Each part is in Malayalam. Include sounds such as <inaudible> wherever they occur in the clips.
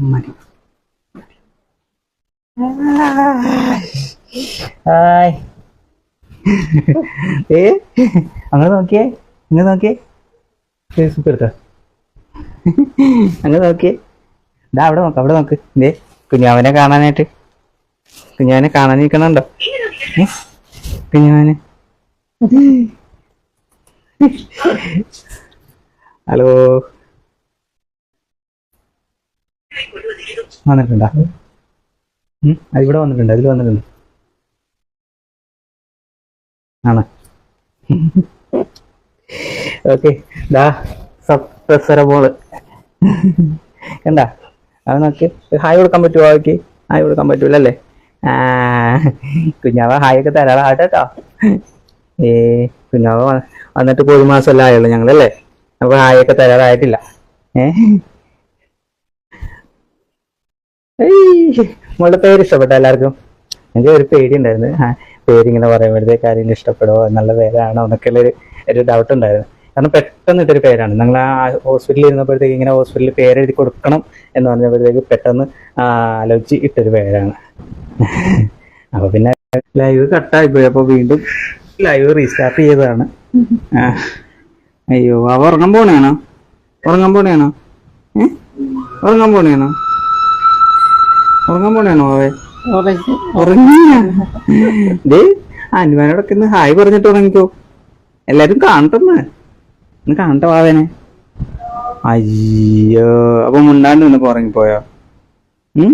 മതി. ഹായ്. ഏ? അങ്ങനെ നോക്കിയേ ഇങ്ങനെ നോക്കിയേ. ഫേസ്ബുക്ക് എടുത്ത അങ്ങനെ നോക്കിയേ. ഇതാ അവിടെ നോക്ക് അവിടെ നോക്ക്. ഇതേ കുഞ്ഞാവനെ കാണാനായിട്ട്. കുഞ്ഞാവനെ കാണാൻ നിൽക്കണുണ്ടോ? കുഞ്ഞാവനെ. ഹലോ. വന്നിട്ടുണ്ടോ? ഇവിടെ വന്നിട്ടുണ്ട് അതിൽ വന്നിട്ടുണ്ട്. ആണ്? ഓക്കെ ദാ സപ്രസര ബോൾ കണ്ട? നോക്കി ഹായ് കൊടുക്കാൻ പറ്റുമോ അവയ്ക്ക് ഹായ് കൊടുക്കാൻ പറ്റൂല അല്ലേ കുഞ്ഞാവ ഹായ് ഒക്കെ തരാളാ കേട്ടോ ഏ കുഞ്ഞാവ വന്നിട്ട് ഒരു മാസമല്ല ആയുള്ളൂ ഞങ്ങളല്ലേ? അപ്പൊ ഹായ് ഒക്കെ തരാറായിട്ടില്ല. ഏ ഏയ്, മോളുടെ പേര് ഇഷ്ടപ്പെട്ട എല്ലാവർക്കും. എനിക്ക് ഒരു പേടി ഉണ്ടായിരുന്നു പേരിങ്ങനെ പറയുമ്പോഴത്തേക്ക് ആരെങ്കിലും ഇഷ്ടപ്പെടുമോ എന്നുള്ള പേരാണോ എന്നൊക്കെയുള്ള ഒരു ഒരു ഡൗട്ട് ഉണ്ടായിരുന്നു. കാരണം പെട്ടെന്ന് ഇട്ടൊരു പേരാണ്. ഞങ്ങൾ ആ ഹോസ്പിറ്റലിൽ ഇരുന്നപ്പോഴത്തേക്ക് ഇങ്ങനെ ഹോസ്പിറ്റലിൽ പേരെഴുതി കൊടുക്കണം എന്ന് പറഞ്ഞപ്പോഴത്തേക്ക് പെട്ടെന്ന് ആലോചിച്ച് ഇട്ടൊരു പേരാണ്. അപ്പൊ പിന്നെ ലൈവ് കട്ടായി പോയി. അപ്പൊ വീണ്ടും ലൈവ് റീസ്റ്റാർട്ട് ചെയ്തതാണ്. അയ്യോ അവ ഉറങ്ങാൻ പോണേണോ ഉറങ്ങാൻ പോണേണോ ഉറങ്ങാൻ പോണേണോ ഉറങ്ങാൻ പോണേണോ അവേ ഉറങ്ങിയ? ദേ അനുമാനോടൊക്കെ ഇന്ന് ഹായ് പറഞ്ഞിട്ട് ഉറങ്ങിക്കോ. എല്ലാരും കാണട്ടെന്ന്. ഇന്ന് കാണട്ടെ വാവേനെ. അയ്യോ അപ്പൊ മുണ്ടാണ്ട് നിന്നപ്പോ ഉറങ്ങിപ്പോയോ? ഉം?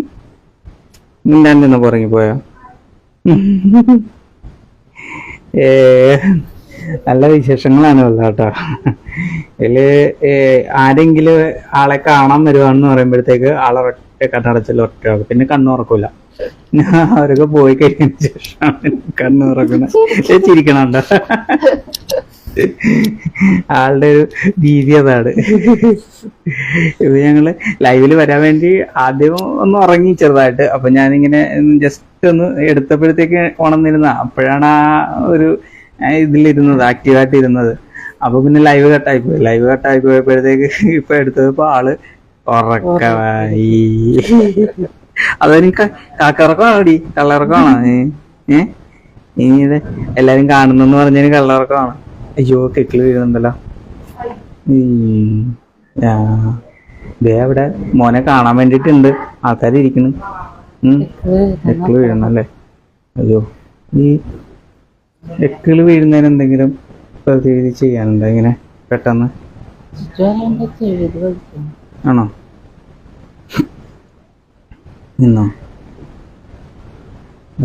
മുണ്ടാണ്ട് നിന്നപ്പോ ഉറങ്ങിപ്പോയോ? ഏ നല്ല വിശേഷങ്ങളാണ് ഉള്ളത് കേട്ടോ ഇതിൽ ആരെങ്കിലും ആളെ കാണാൻ വരുവാണെന്ന് പറയുമ്പോഴത്തേക്ക് ആളെ കണ്ണടച്ചിൽ ഒറ്റ പിന്നെ കണ്ണുറക്കൂല. അവരൊക്കെ പോയി കഴിഞ്ഞതിന് ശേഷമാണ് കണ്ണുറക്കുന്നത് ചിരിക്കണുണ്ടോ? ആളുടെ ഒരു രീതി അതാണ്. ഇത് ഞങ്ങൾ ലൈവിൽ വരാൻ വേണ്ടി ആദ്യം ഒന്ന് ഉറങ്ങി ചെറുതായിട്ട്. അപ്പൊ ഞാനിങ്ങനെ ജസ്റ്റ് ഒന്ന് എടുത്തപ്പോഴത്തേക്ക് ഉണർന്നിരുന്ന അപ്പോഴാണ് ആ ഒരു ഇതിലിരുന്നത് ആക്റ്റീവായിട്ട് ഇരുന്നത് അപ്പൊ പിന്നെ ലൈവ് കട്ടായി പോയി. ലൈവ് കട്ടായി പോയപ്പോഴത്തേക്ക് ഇപ്പൊ എടുത്തപ്പോ ആൾ ഉറക്കമായി <laughs> അതെനിക്ക് കാക്കറക്കമാണോടി? കള്ളറക്കമാണോ? ഏ? ഇത് എല്ലാരും കാണുന്നെന്ന് പറഞ്ഞതിന് കള്ളറക്കമാണ്. അയ്യോ കെക്കിൾ വീഴുന്നുണ്ടല്ലോ. ദേ അവിടെ മോനെ കാണാൻ വേണ്ടിട്ടുണ്ട് ആൾക്കാർ ഇരിക്കുന്നു. എക്കിൾ വീഴുന്നല്ലേ? അയ്യോ. ഈ എക്കിൾ വീഴുന്നതിന് എന്തെങ്കിലും പ്രതിവിധി ചെയ്യാനുണ്ടോ ഇങ്ങനെ പെട്ടെന്ന്? ആണോ? നിന്നോ?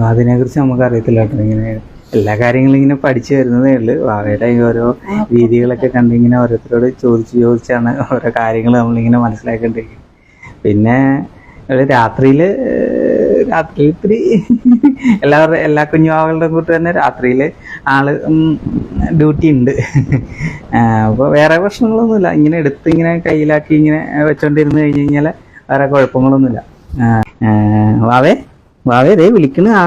അതിനെ കുറിച്ച് നമുക്ക് അറിയത്തില്ല കേട്ടോ. ഇങ്ങനെ എല്ലാ കാര്യങ്ങളും ഇങ്ങനെ പഠിച്ചു വരുന്നതേ ഉള്ളു. വാവയുടെ ഈ ഓരോ രീതികളൊക്കെ കണ്ടിങ്ങനെ ഓരോരുത്തരോട് ചോദിച്ച് ചോദിച്ചാണ് ഓരോ കാര്യങ്ങൾ നമ്മളിങ്ങനെ മനസ്സിലാക്കേണ്ടിരിക്കുന്നത് പിന്നെ രാത്രിയിൽ രാത്രി ഇത്തിരി <laughs> എല്ലാവരുടെ എല്ലാ കുഞ്ഞുവാകളുടെ കൂട്ട് തന്നെ രാത്രിയിൽ ആൾ ഡ്യൂട്ടി ഉണ്ട്. അപ്പോൾ വേറെ പ്രശ്നങ്ങളൊന്നുമില്ല. ഇങ്ങനെ എടുത്ത് ഇങ്ങനെ കയ്യിലാക്കി ഇങ്ങനെ വെച്ചോണ്ടിരുന്ന് കഴിഞ്ഞ് കഴിഞ്ഞാൽ വേറെ കുഴപ്പങ്ങളൊന്നുമില്ല. വാവേ വാവേ ഇതേ വിളിക്കണ. ആ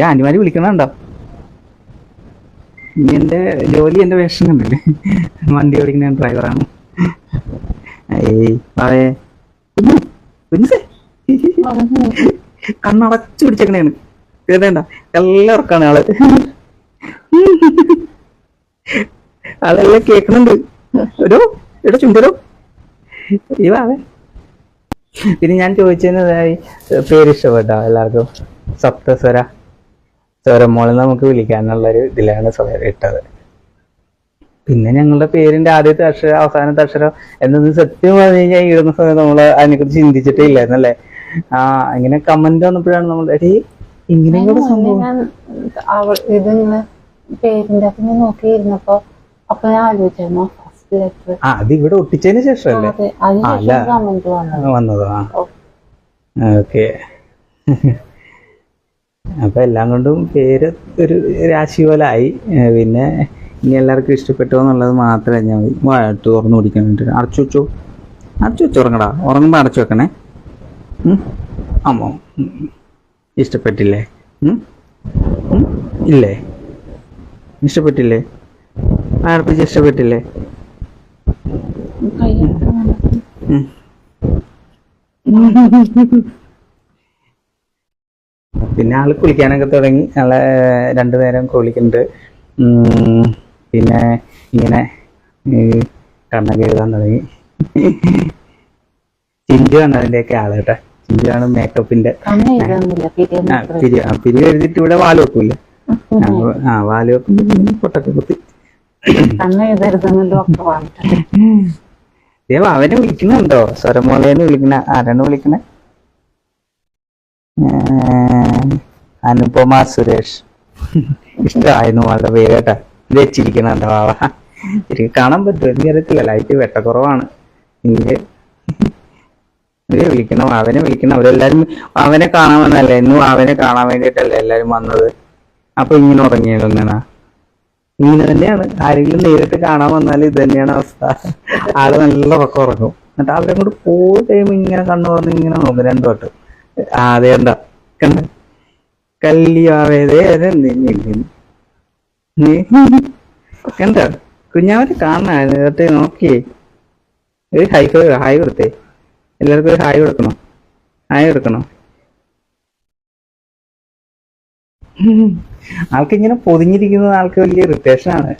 ഏ ആന്റിമാര് വിളിക്കണുണ്ടോ? ഇനി എന്റെ ജോലി എന്റെ വേഷം കണ്ടില്ലേ? വണ്ടി ഓടിക്കുന്ന ഡ്രൈവറാണ് ഏയ് വാവേ. കണ്ണടച്ചു പിടിച്ചേക്കണേണ്. കേട്ടേണ്ട എല്ലാവർക്കാണ് ആൾ. അതെല്ലാം കേക്കണുണ്ട് ഒരു എടോ ചുണ്ടരോ ഇവാവേ വാവേ പിന്നെ ഞാൻ ചോദിച്ചതായി പേര് ഇഷ്ടപ്പെട്ടോ എല്ലാവർക്കും? സപ്തസ്വര സ്വരമോളെ നമുക്ക് വിളിക്കാനുള്ളൊരു ഇതിലാണ് സ്വയം ഇട്ടത്. പിന്നെ ഞങ്ങളുടെ പേരിന്റെ ആദ്യത്തെ അക്ഷരം അവസാനത്തെ അക്ഷരം എന്നൊന്നും സത്യം പറഞ്ഞു കഴിഞ്ഞാൽ ഇടുന്ന സമയത്ത് നമ്മൾ അതിനെക്കുറിച്ച് ചിന്തിച്ചിട്ടേ ഇല്ലായിരുന്നല്ലേ ആ ഇങ്ങനെ കമന്റ് വന്നപ്പോഴാണ് നമ്മൾ എടീ ഇങ്ങനെ കൂടെ സംഭവം. ഇതിങ്ങനെ പേരിന്റെ ഞാൻ നോക്കിയിരുന്നപ്പോ അപ്പൊ ഞാൻ ആലോചിച്ചായിരുന്നു ഫസ്റ്റ് ലെറ്റർ അത് ഇവിടെ ഒട്ടിച്ചതിന് ശേഷമല്ലേ. കമന്റ് വന്നത്. ഓക്കെ. <laughs> അപ്പൊ എല്ലാം കൊണ്ടും പേര് ഒരു രാശി പോലെ ആയി പിന്നെ ഇനി എല്ലാവർക്കും ഇഷ്ടപ്പെട്ടു എന്നുള്ളത് മാത്രമേ ഞാൻ വാട്ട് തുറന്നു കുടിക്കാനായിട്ട് അടച്ചു വെച്ചു. അടച്ചു വെച്ചു ഉറങ്ങടാ. ഉറങ്ങുമ്പോൾ അടച്ചു വെക്കണേ? അമ്മോ ഇഷ്ടപ്പെട്ടില്ലേ? ഇല്ലേ? ഇഷ്ടപ്പെട്ടില്ലേ? ആർപ്പിച്ച് ഇഷ്ടപ്പെട്ടില്ലേ? പിന്നെ ആൾ കുളിക്കാനൊക്കെ തുടങ്ങി. ആളെ രണ്ടു നേരം കുളിക്കുന്നുണ്ട്. പിന്നെ ഇങ്ങനെ കണ്ണൊക്കെ എഴുതാൻ തുടങ്ങി. ചിഞ്ചു ആണ് അതിന്റെയൊക്കെ ആൾ കേട്ടോ. ചിഞ്ചു ആണ് മേക്കപ്പിന്റെ പിരി എഴുതിട്ട് എഴുതിയിട്ട് ഇവിടെ വാൽ വെക്കൂല ആ വാൽ വെക്കുമ്പോ പൊട്ടൊക്കെ കുത്തി. ദേവ അവനെ വിളിക്കുന്നുണ്ടോ? സ്വരമോളേന്ന് വിളിക്കണ ആരാണ് വിളിക്കണേ? അനുപമ സുരേഷ്. ഇഷ്ടമായിരുന്നു അവളുടെ പേര് കേട്ടാ. വെച്ചിരിക്കണുണ്ടോ വാവ. ശരിക്കും കാണാൻ പറ്റും എനിക്കറിയത്തില്ല ലൈറ്റ് വെട്ടക്കുറവാണ്. എനിക്ക് ഇവരെ വിളിക്കണം അവനെ വിളിക്കണം. അവരെല്ലാരും അവനെ കാണാൻ വന്നല്ലേ ഇന്നും അവനെ കാണാൻ വേണ്ടിട്ടല്ലേ എല്ലാരും വന്നത്? അപ്പൊ ഇങ്ങനെ ഉറങ്ങിയതെന്നാ ഇങ്ങനെ തന്നെയാണ്. ആരെങ്കിലും നേരിട്ട് കാണാൻ വന്നാൽ ഇത് തന്നെയാണ് അവസ്ഥ. ആൾ നല്ല ഉറക്കം ഉറങ്ങും. എന്നിട്ട് അവരെ കൂടെ പോയി കഴിയുമ്പോ ഇങ്ങനെ കണ്ണു തുറന്ന് ഇങ്ങനെ നോക്കും രണ്ടു തൊട്ട് അതെ എന്താ കണ്ട? കല്യാവേദേ കണ്ട? കുഞ്ഞാവരെ കാണാൻ നേരത്തെ നോക്കിയേ ഒരു ഹൈ ഹായ് കൊടുത്തേ. എല്ലാവർക്കും ഒരു ഹായ് കൊടുക്കണോ? ഹായ് കൊടുക്കണോ? ആൾക്ക് ഇങ്ങനെ പൊതിഞ്ഞിരിക്കുന്നത് ആൾക്ക് വലിയ ഇറിറ്റേഷൻ ആണ്.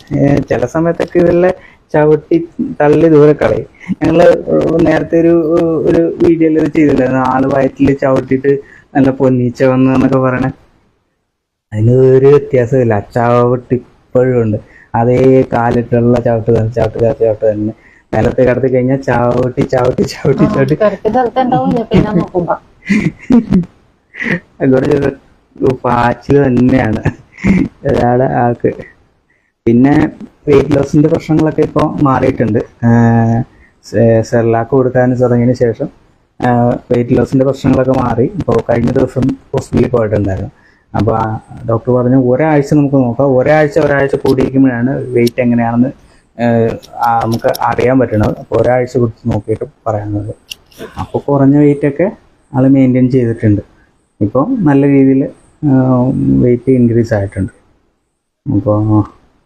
ചില സമയത്തൊക്കെ ഇതെല്ലാം ചവിട്ടി തള്ളി ദൂരെ കളയും. ഞങ്ങൾ നേരത്തെ ഒരു ഒരു വീഡിയോയിൽ ഇത് ചെയ്തില്ലായിരുന്നു ആൾ വയറ്റിൽ ചവിട്ടിട്ട് നല്ല പൊന്നീച്ച വന്നു എന്നൊക്കെ പറയണേ. അതിന് ഒരു വ്യത്യാസമില്ല. ചവിട്ട് ഇപ്പോഴും ഉണ്ട്. അതേ കാലിട്ടുള്ള ചവിട്ട് തന്നെ ചവിട്ട് തന്നെ ചവിട്ട് തന്നെ. നിലത്ത് കിടത്തി കഴിഞ്ഞാൽ ചവിട്ടി ചവിട്ടി ചവിട്ടി ചവിട്ടി. അതുകൊണ്ട് <laughs> പാച്ചിൽ തന്നെയാണ്. ഒരാളെ ആൾക്ക്. പിന്നെ വെയിറ്റ് ലോസിന്റെ പ്രശ്നങ്ങളൊക്കെ ഇപ്പോൾ മാറിയിട്ടുണ്ട്. സെർലാക്ക് കൊടുക്കാൻ തുടങ്ങിയതിന് ശേഷം വെയിറ്റ് ലോസിന്റെ പ്രശ്നങ്ങളൊക്കെ മാറി. ഇപ്പോൾ കഴിഞ്ഞ ദിവസം ഹോസ്പിറ്റലിൽ പോയിട്ടുണ്ടായിരുന്നു. അപ്പോൾ ഡോക്ടർ പറഞ്ഞു ഒരാഴ്ച നമുക്ക് നോക്കാം. ഒരാഴ്ച ഒരാഴ്ച കൂടിയിരിക്കുമ്പോഴാണ് വെയിറ്റ് എങ്ങനെയാണെന്ന് നമുക്ക് അറിയാൻ പറ്റണത്. അപ്പോൾ ഒരാഴ്ച കൊടുത്ത് നോക്കിയിട്ട് പറയാനുള്ളത്. അപ്പോൾ കുറഞ്ഞ വെയിറ്റ് ഒക്കെ ആൾ മെയിന്റെയിൻ ചെയ്തിട്ടുണ്ട്. ഇപ്പോൾ നല്ല രീതിയിൽ വെയിറ്റ് ഇൻക്രീസ് ആയിട്ടുണ്ട്. അപ്പോൾ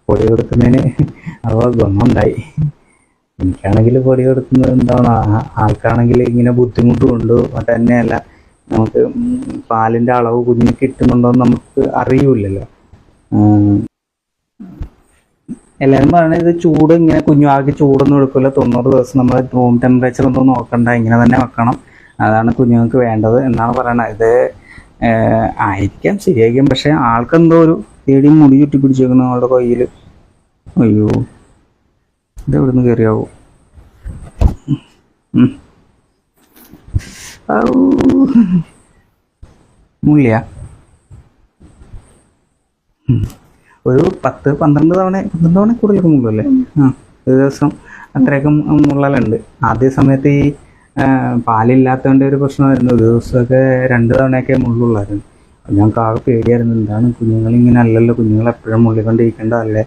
പൊടി കൊടുക്കുന്നതിന് അപ്പോൾ ഗുണമുണ്ടായി. എനിക്കാണെങ്കിൽ പൊടി കൊടുക്കുന്നത് എന്താണ്? ആൾക്കാണെങ്കിൽ ഇങ്ങനെ ബുദ്ധിമുട്ടുമുണ്ട് തന്നെയല്ല നമുക്ക് പാലിന്റെ അളവ് കുഞ്ഞിന് കിട്ടുന്നുണ്ടോ എന്ന് നമുക്ക് അറിയില്ലല്ലോ. എല്ലാവരും പറയുന്നത് ഇത് ചൂട് ഇങ്ങനെ കുഞ്ഞുവാക്കി ചൂടൊന്നും എടുക്കില്ല തൊണ്ണൂറ് ദിവസം നമ്മൾ റൂം ടെമ്പറേച്ചർ ഒന്നും നോക്കണ്ട. ഇങ്ങനെ തന്നെ വെക്കണം. അതാണ് കുഞ്ഞുങ്ങൾക്ക് വേണ്ടത് എന്നാണ് പറയണത്. ഇത് ആയിരിക്കാം ശരിയായിരിക്കും. പക്ഷെ ആൾക്കെന്തോ ഒരു തേടി മുടി ചുറ്റി പിടിച്ചേക്കുന്നു അവളുടെ കയ്യിൽ അയ്യോ. ഇത് എവിടെ നിന്ന് കയറിയാവോ ഉം. ഒരു പത്ത് പന്ത്രണ്ട് തവണ പന്ത്രണ്ട് തവണ കൂടുതലൊക്കെ മുള്ളല്ലേ ആ. ഒരു ദിവസം അത്രയൊക്കെ മുള്ളലുണ്ട്. ആദ്യ സമയത്ത് ഈ പാലില്ലാത്തതിന്റെ ഒരു പ്രശ്നമായിരുന്നു. ഒരു ദിവസമൊക്കെ രണ്ട് തവണയൊക്കെ മുള്ളുള്ളായിരുന്നു. ഞങ്ങൾക്ക് ആകെ പേടിയായിരുന്നു. എന്താണ് കുഞ്ഞുങ്ങൾ ഇങ്ങനെ അല്ലല്ലോ കുഞ്ഞുങ്ങൾ എപ്പോഴും മുള്ളിക്കൊണ്ടിരിക്കേണ്ടതല്ലേ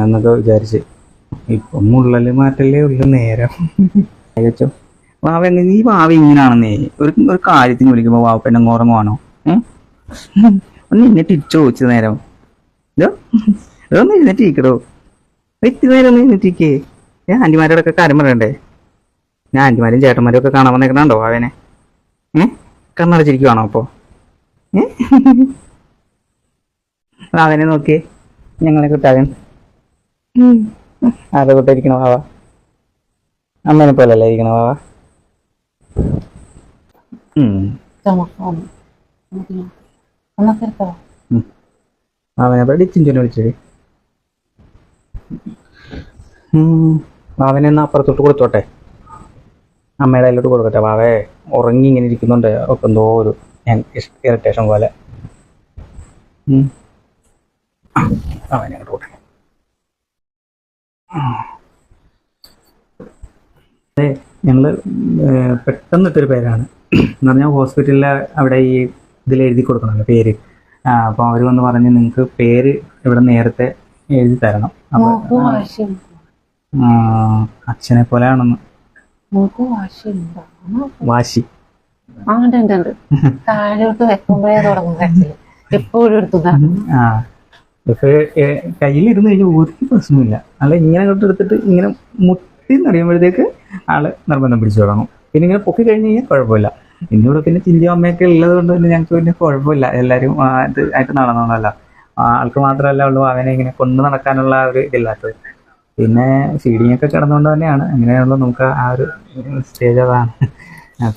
എന്നൊക്കെ വിചാരിച്ച്. ഇപ്പം മുള്ളൽ മാറ്റല്ലേ ഉള്ളു നേരം. <laughs> അയച്ചോ വാവ എങ്ങനെ ഈ വാവ ഇങ്ങനെയാണെന്നേ ഒരു ഒരു കാര്യത്തിന് വിളിക്കുമ്പോൾ വാവ പെണ്ണെ ഉറങ്ങുവാണോ? ഏഹ് <laughs> ഒന്ന് ഇന്നിട്ട് ചോദിച്ചു നേരം. ഇതോ ഇതൊന്ന് <laughs> എഴുന്നേറ്റ് ഇരിക്കടോ ഇത്തിരി നേരം ഒന്ന് ഇരുന്നിട്ടിരിക്കേ ഞാൻ ആന്റിമാരോടൊക്കെ കാര്യം പറയണ്ടേ? ഞാൻ ആന്റിമാരും ചേട്ടന്മാരും ഒക്കെ കാണാൻ വന്നേക്കണോ അവനെ ഏ? കണ്ണടച്ചിരിക്കുവാണോ അപ്പോ? ഏ? അവനെ നോക്കിയേ. ഞങ്ങളെ കുട്ടാകൻ. ആരെ കൂട്ടായിരിക്കണോ വാവ അമ്മേനെ പോലല്ലേ ഇരിക്കണ വാവ വിളിച്ചത് അവനെ ഡിച്ചിഞ്ചോനെ വിളിച്ചേ അവനെ എന്നാ അപ്പുറത്തോട്ട് കൊടുത്തോട്ടെ? അമ്മയുടെ അതിലോട്ട് കൊടുക്കട്ടെ. വാവേ ഉറങ്ങി ഇങ്ങനെ ഇരിക്കുന്നുണ്ട്. ഒക്കെ എന്തോ ഒരു ഇറിറ്റേഷൻ പോലെ. അവനെ അങ്ങോട്ട് കൊടുക്കട്ടെ അതെ ഞങ്ങൾ ഏഹ്, പെട്ടെന്ന് ഇട്ടൊരു പേരാണ്. എന്ന് പറഞ്ഞാൽ ഹോസ്പിറ്റലിലെ അവിടെ ഈ ഇതിൽ എഴുതി കൊടുക്കണമല്ലോ പേര്. അപ്പോൾ അവർ വന്ന് പറഞ്ഞ് നിങ്ങൾക്ക് പേര് ഇവിടെ നേരത്തെ എഴുതി തരണം. അപ്പോൾ അച്ഛനെ മൂക്ക് വാശിയുണ്ടോ വാശി. ആ ഉണ്ട് ഉണ്ട് ഉണ്ട്. <laughs> താഴോട്ട് വെക്കുമ്പോഴേ തുടങ്ങും കരച്ചിൽ. <laughs> എപ്പോഴും എടുത്തു നടക്കും ആ. പക്ഷേ കയ്യിലിരുന്ന് കഴിഞ്ഞാൽ ഒരു പ്രശ്നമില്ല അല്ല ഇങ്ങനെ കൊണ്ട് എടുത്തിട്ട് ഇങ്ങനെ മുട്ടി എന്നറിയുമ്പോഴത്തേക്ക് ആൾ നിർബന്ധം പിടിച്ചു തുടങ്ങും. പിന്നെ ഇങ്ങനെ പൊക്കി കഴിഞ്ഞ് കഴിഞ്ഞാൽ കുഴപ്പമില്ല. എന്നോട് പിന്നെ ചിഞ്ചു അമ്മയൊക്കെ ഉള്ളത് കൊണ്ട് തന്നെ ഞങ്ങൾക്ക് പിന്നെ കുഴപ്പമില്ല. എല്ലാവരും ആയിട്ട് നടന്നോണ്ടല്ല ആൾക്ക് മാത്രമല്ല ഉള്ളൂ അവനെ ഇങ്ങനെ കൊണ്ടു നടക്കാനുള്ള ഒരു ഇതില്ലാത്തത് പിന്നെ ഫീഡിങ് ഒക്കെ കിടന്നുകൊണ്ട് തന്നെയാണ്. അങ്ങനെയുള്ള നമുക്ക് ആ ഒരു സ്റ്റേജ് അതാണ്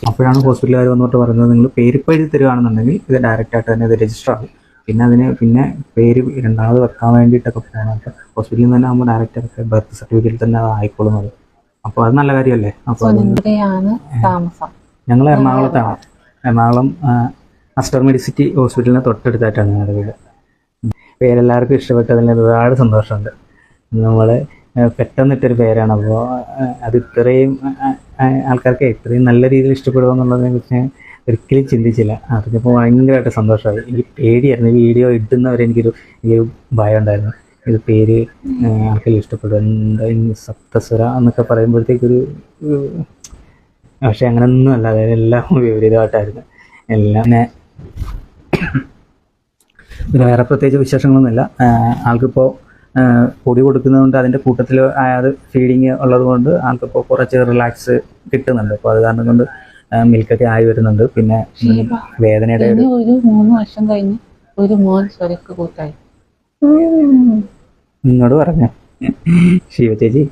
അപ്പോഴാണ് ഹോസ്പിറ്റലുകാർ വന്നിട്ട് പറയുന്നത് നിങ്ങൾ പേര് എഴുതി തരുവാണെന്നുണ്ടെങ്കിൽ ഇത് ഡയറക്റ്റ് ആയിട്ട് തന്നെ ഇത് രജിസ്റ്റർ ആകും പിന്നെ അതിന് പിന്നെ പേര് രണ്ടാമത് വെക്കാൻ വേണ്ടിയിട്ടൊക്കെ അപ്പോൾ ഹോസ്പിറ്റലിൽ നിന്ന് തന്നെ ആകുമ്പോൾ ഡയറക്റ്റ് ബർത്ത് സർട്ടിഫിക്കറ്റിൽ തന്നെ അത് ആയിക്കോളും അത് അപ്പോൾ അത് നല്ല കാര്യമല്ലേ അപ്പോൾ ഞങ്ങൾ എറണാകുളത്താണ്. എറണാകുളം അസ്റ്റർ മെഡിസിറ്റി ഹോസ്പിറ്റലിന് തൊട്ടടുത്തായിട്ടാണ് ഞങ്ങളുടെ വീട്. പേരെല്ലാവർക്കും ഇഷ്ടപ്പെട്ടതിൽ ഒരുപാട് സന്തോഷമുണ്ട്. നമ്മൾ പെട്ടെന്നിട്ടൊരു പേരാണ്. അപ്പോൾ അത് ഇത്രയും ആൾക്കാർക്ക് ഇത്രയും നല്ല രീതിയിൽ ഇഷ്ടപ്പെടുക എന്നുള്ളതിനെ കുറിച്ച് ഒരിക്കലും ചിന്തിച്ചില്ല. അറിഞ്ഞപ്പോൾ ഭയങ്കരമായിട്ട് സന്തോഷമായി എനിക്ക് പേടിയായിരുന്നു. വീഡിയോ ഇടുന്നവരെ എനിക്കൊരു എനിക്കൊരു ഭയം ഉണ്ടായിരുന്നു. ഇത് പേര് ആൾക്കാർ ഇഷ്ടപ്പെടും എന്താ സപ്തസ്വര എന്നൊക്കെ പറയുമ്പോഴത്തേക്കൊരു പക്ഷെ അങ്ങനെയൊന്നും അല്ല. അതായത് എല്ലാം വിപരീതമായിട്ടായിരുന്നു. എല്ലാം പിന്നെ വേറെ പ്രത്യേകിച്ച് വിശേഷങ്ങളൊന്നുമില്ല. ആൾക്കിപ്പോൾ പൊടി കൊടുക്കുന്നതുകൊണ്ട് അതിന്റെ കൂട്ടത്തിൽ അത് ഫീഡിങ് ഉള്ളത് കൊണ്ട് ആൾക്കിപ്പോൾ കുറച്ച് റിലാക്സ് കിട്ടുന്നുണ്ട്. അപ്പോൾ അത് കാരണം കൊണ്ട് മിൽക്കൊക്കെ ആയി വരുന്നുണ്ട്. പിന്നെ. വേദനയുടെ ഒരു മൂന്ന് വർഷം കഴിഞ്ഞ് ഒരു മോൻ സ്വരക്ക് കൂട്ടായി. നിന്നോട് പറഞ്ഞു? ശിവ ചേച്ചി.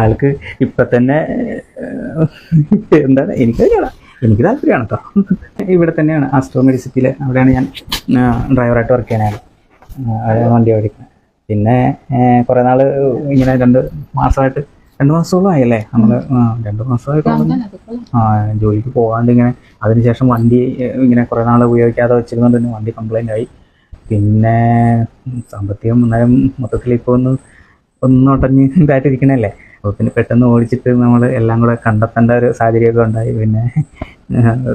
ആൾക്ക് ഇപ്പൊ തന്നെ എന്താണ്? എനിക്ക് എനിക്ക് താല്പര്യമാണ് കേട്ടോ ഇവിടെ തന്നെയാണ്. ആസ്ട്രോ മെഡിസിറ്റിയിൽ അവിടെയാണ് ഞാൻ ഡ്രൈവറായിട്ട് വർക്ക് ചെയ്യാനായിരുന്നു വണ്ടി ഓടിക്കുന്നത് പിന്നെ കുറെ നാൾ ഇങ്ങനെ രണ്ട് മാസമായിട്ട് രണ്ട് മാസത്തോളം ആയല്ലേ നമ്മൾ രണ്ട് മാസമായിട്ട് ആ ജോലിക്ക് പോകാണ്ട് ഇങ്ങനെ അതിനുശേഷം വണ്ടി ഇങ്ങനെ കുറെ നാൾ ഉപയോഗിക്കാതെ വെച്ചിരുന്നോണ്ട് തന്നെ വണ്ടി കംപ്ലൈന്റ് ആയി. പിന്നെ സാമ്പത്തികം അന്നേരം മൊത്തത്തിൽ ഇപ്പോൾ ഒന്ന് ഒന്നൊട്ടഞ്ഞ് ഇതായിട്ടിരിക്കണല്ലേ? അപ്പോൾ പിന്നെ പെട്ടെന്ന് ഓടിച്ചിട്ട് നമ്മൾ എല്ലാം കൂടെ കണ്ടെത്തേണ്ട ഒരു സാഹചര്യമൊക്കെ ഉണ്ടായി. പിന്നെ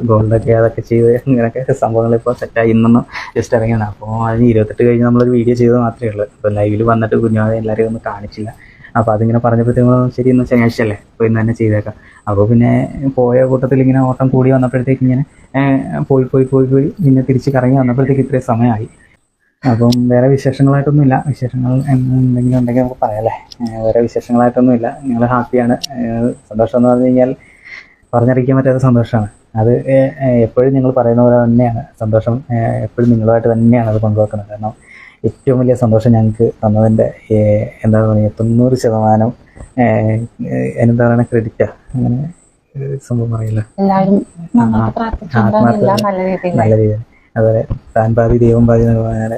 ഗോൾഡൊക്കെ അതൊക്കെ ചെയ്ത് ഇങ്ങനെയൊക്കെ സംഭവങ്ങൾ ഇപ്പോൾ സെറ്റായി ഇന്നൊന്നും ജസ്റ്റ് ഇറങ്ങിയാണ് അപ്പോൾ അതിന് ഇരുപത്തെട്ട് കഴിഞ്ഞ് നമ്മളൊരു വീഡിയോ ചെയ്തത് മാത്രമേ ഉള്ളൂ. അപ്പോൾ ലൈവിൽ വന്നിട്ട് കുഞ്ഞാതെ എല്ലാവരെയും ഒന്നും കാണിച്ചില്ല. അപ്പോൾ അതിങ്ങനെ പറഞ്ഞപ്പോഴത്തേക്കും ശരി ഇന്ന് ശനിയാഴ്ച അല്ലേ അപ്പോൾ ഇന്ന് തന്നെ ചെയ്തേക്കാം. അപ്പോൾ പിന്നെ പോയ കൂട്ടത്തിൽ ഇങ്ങനെ ഓട്ടം കൂടി വന്നപ്പോഴത്തേക്ക് ഇങ്ങനെ പോയി പോയി പോയി പോയി പിന്നെ തിരിച്ച് കറങ്ങി വന്നപ്പോഴത്തേക്ക് ഇത്രയും സമയമായി. അപ്പം വേറെ വിശേഷങ്ങളായിട്ടൊന്നുമില്ല. വിശേഷങ്ങൾ എന്തെങ്കിലും ഉണ്ടെങ്കിൽ നമുക്ക് പറയാമല്ലേ വേറെ വിശേഷങ്ങളായിട്ടൊന്നുമില്ല. നിങ്ങൾ ഹാപ്പിയാണ് സന്തോഷം എന്ന് പറഞ്ഞു കഴിഞ്ഞാൽ പറഞ്ഞറിയിക്കാൻ പറ്റാത്ത സന്തോഷമാണ്. അത് എപ്പോഴും നിങ്ങൾ പറയുന്ന പോലെ തന്നെയാണ്. സന്തോഷം എപ്പോഴും നിങ്ങളുമായിട്ട് തന്നെയാണ് അത് പങ്കുവെക്കുന്നത്. കാരണം ഏറ്റവും വലിയ സന്തോഷം ഞങ്ങൾക്ക് തന്നതിന്റെ എന്താ പറയുക തൊണ്ണൂറ് ശതമാനം എന്താ പറയുക ക്രെഡിറ്റാ അങ്ങനെ സംഭവം പറയില്ല. നല്ല രീതിയിൽ അതുപോലെ താൻ പാതി ദൈവം പാതി എന്ന് പറഞ്ഞാൽ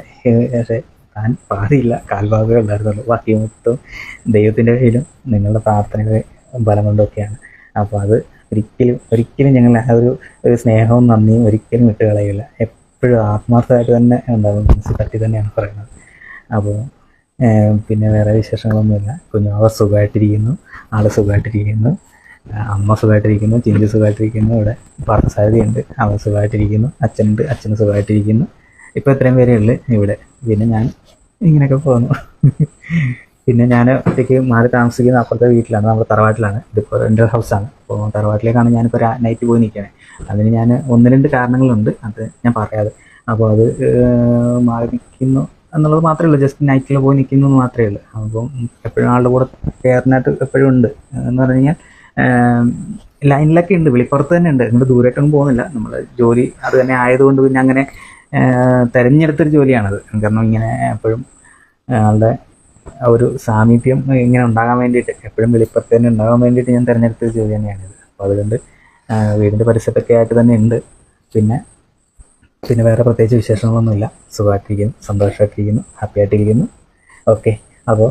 പക്ഷേ താൻ പാതിയില്ല കാൽഭാഗമേ ഉണ്ടായിരുന്നുള്ളൂ. ബാക്കി മൊത്തം ദൈവത്തിന്റെ കയ്യിലും നിങ്ങളുടെ പ്രാർത്ഥനയുടെ ബലം കൊണ്ടൊക്കെയാണ്. അപ്പോൾ അത് ഒരിക്കലും ഒരിക്കലും ഞങ്ങൾ ആ ഒരു ഒരു സ്നേഹവും നന്ദിയും ഒരിക്കലും വിട്ട് കളയില്ല. എപ്പോഴും ആത്മാർത്ഥമായിട്ട് തന്നെ ഉണ്ടാകും മനസ്സിൽ തട്ടി തന്നെയാണ് പറയുന്നത്. അപ്പോൾ പിന്നെ വേറെ വിശേഷങ്ങളൊന്നുമില്ല. കുഞ്ഞാവ സുഖമായിട്ടിരിക്കുന്നു. ആൾ സുഖമായിട്ടിരിക്കുന്നു. അമ്മ സുഖമായിട്ടിരിക്കുന്നു. ചിഞ്ചു സുഖമായിട്ടിരിക്കുന്നു. ഇവിടെ പാർത്ഥസാരഥിയുണ്ട്. അവൻ സുഖമായിട്ടിരിക്കുന്നു. അച്ഛനുണ്ട്. അച്ഛന് സുഖമായിട്ടിരിക്കുന്നു. ഇപ്പോൾ ഇത്രയും പേരേ ഉള്ളു. ഇവിടെ. പിന്നെ ഞാൻ ഇങ്ങനെയൊക്കെ പോകുന്നു. പിന്നെ ഞാൻ ഒറ്റയ്ക്ക് മാറി താമസിക്കുന്ന അപ്പുറത്തെ വീട്ടിലാണ് നമ്മുടെ തറവാട്ടിലാണ്. ഇതിപ്പോൾ എന്റെ ഹൗസാണ് അപ്പോൾ തറവാട്ടിലേക്കാണ് ഞാനിപ്പോൾ നൈറ്റ് പോയി നിൽക്കണേ അതിന് ഞാൻ ഒന്ന് രണ്ട് കാരണങ്ങളുണ്ട് അത് ഞാൻ പറയാതെ. അപ്പോൾ അത് മാറി നിൽക്കുന്നു എന്നുള്ളത് മാത്രമേ ഉള്ളൂ. ജസ്റ്റ് നൈറ്റിൽ പോയി നിൽക്കുന്നു എന്ന് മാത്രമേ ഉള്ളൂ. അപ്പം എപ്പോഴും ആളുടെ കൂടെ കെയറിനായിട്ട് എപ്പോഴും ഉണ്ട്. എന്ന് പറഞ്ഞു കഴിഞ്ഞാൽ ലൈനിലൊക്കെ ഉണ്ട്. വെളിപ്പുറത്ത് തന്നെ ഉണ്ട്. ഇങ്ങോട്ട് ദൂരേക്കൊന്നും പോകുന്നില്ല. നമ്മൾ ജോലി അത് തന്നെ ആയതുകൊണ്ട് പിന്നെ അങ്ങനെ തിരഞ്ഞെടുത്തൊരു ജോലിയാണത്. കാരണം ഇങ്ങനെ എപ്പോഴും ആളുടെ ഒരു സാമീപ്യം ഇങ്ങനെ ഉണ്ടാകാൻ വേണ്ടിയിട്ട് എപ്പോഴും വെളിപ്പുറത്ത് തന്നെ ഉണ്ടാകാൻ വേണ്ടിയിട്ട് ഞാൻ തിരഞ്ഞെടുത്തൊരു ജോലി തന്നെയാണിത് അപ്പോൾ അതുകൊണ്ട് വീടിന്റെ പരിസരത്തൊക്കെ ആയിട്ട് തന്നെ ഉണ്ട്. പിന്നെ പിന്നെ വേറെ പ്രത്യേകിച്ച് വിശേഷങ്ങളൊന്നുമില്ല. സുഖമായിട്ടിരിക്കുന്നു സന്തോഷമായിട്ടിരിക്കുന്നു ഹാപ്പി ആയിട്ടിരിക്കുന്നു ഓക്കെ അപ്പോൾ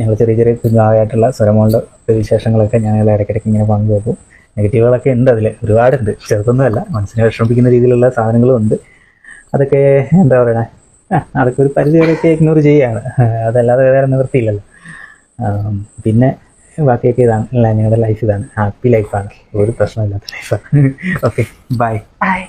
ഞങ്ങൾ ചെറിയ ചെറിയ കുഞ്ഞാവായിട്ടുള്ള സ്വരമോളുടെ വിശേഷങ്ങളൊക്കെ ഞങ്ങൾ ഇടയ്ക്കിടയ്ക്ക് ഇങ്ങനെ പങ്കുവെക്കും. നെഗറ്റീവുകളൊക്കെ ഉണ്ട് അതിൽ ഒരുപാടുണ്ട്. ചെറുതൊന്നുമല്ല മനസ്സിനെ വിഷമിപ്പിക്കുന്ന രീതിയിലുള്ള സാധനങ്ങളും ഉണ്ട്. അതൊക്കെ എന്താ പറയണേ? അതൊക്കെ ഒരു പരിധി വരെയൊക്കെ ഇഗ്നോർ ചെയ്യുകയാണ്. ആ, അതല്ലാതെ വേറെ നിവൃത്തിയില്ലല്ലോ. പിന്നെ ബാക്കിയൊക്കെ ഇതാണ്. അല്ല ഞങ്ങളുടെ ലൈഫ് ഇതാണ്. ഹാപ്പി ലൈഫാണ് ഒരു പ്രശ്നമില്ലാത്ത ലൈഫാണ് ഓക്കെ ബൈ ബൈ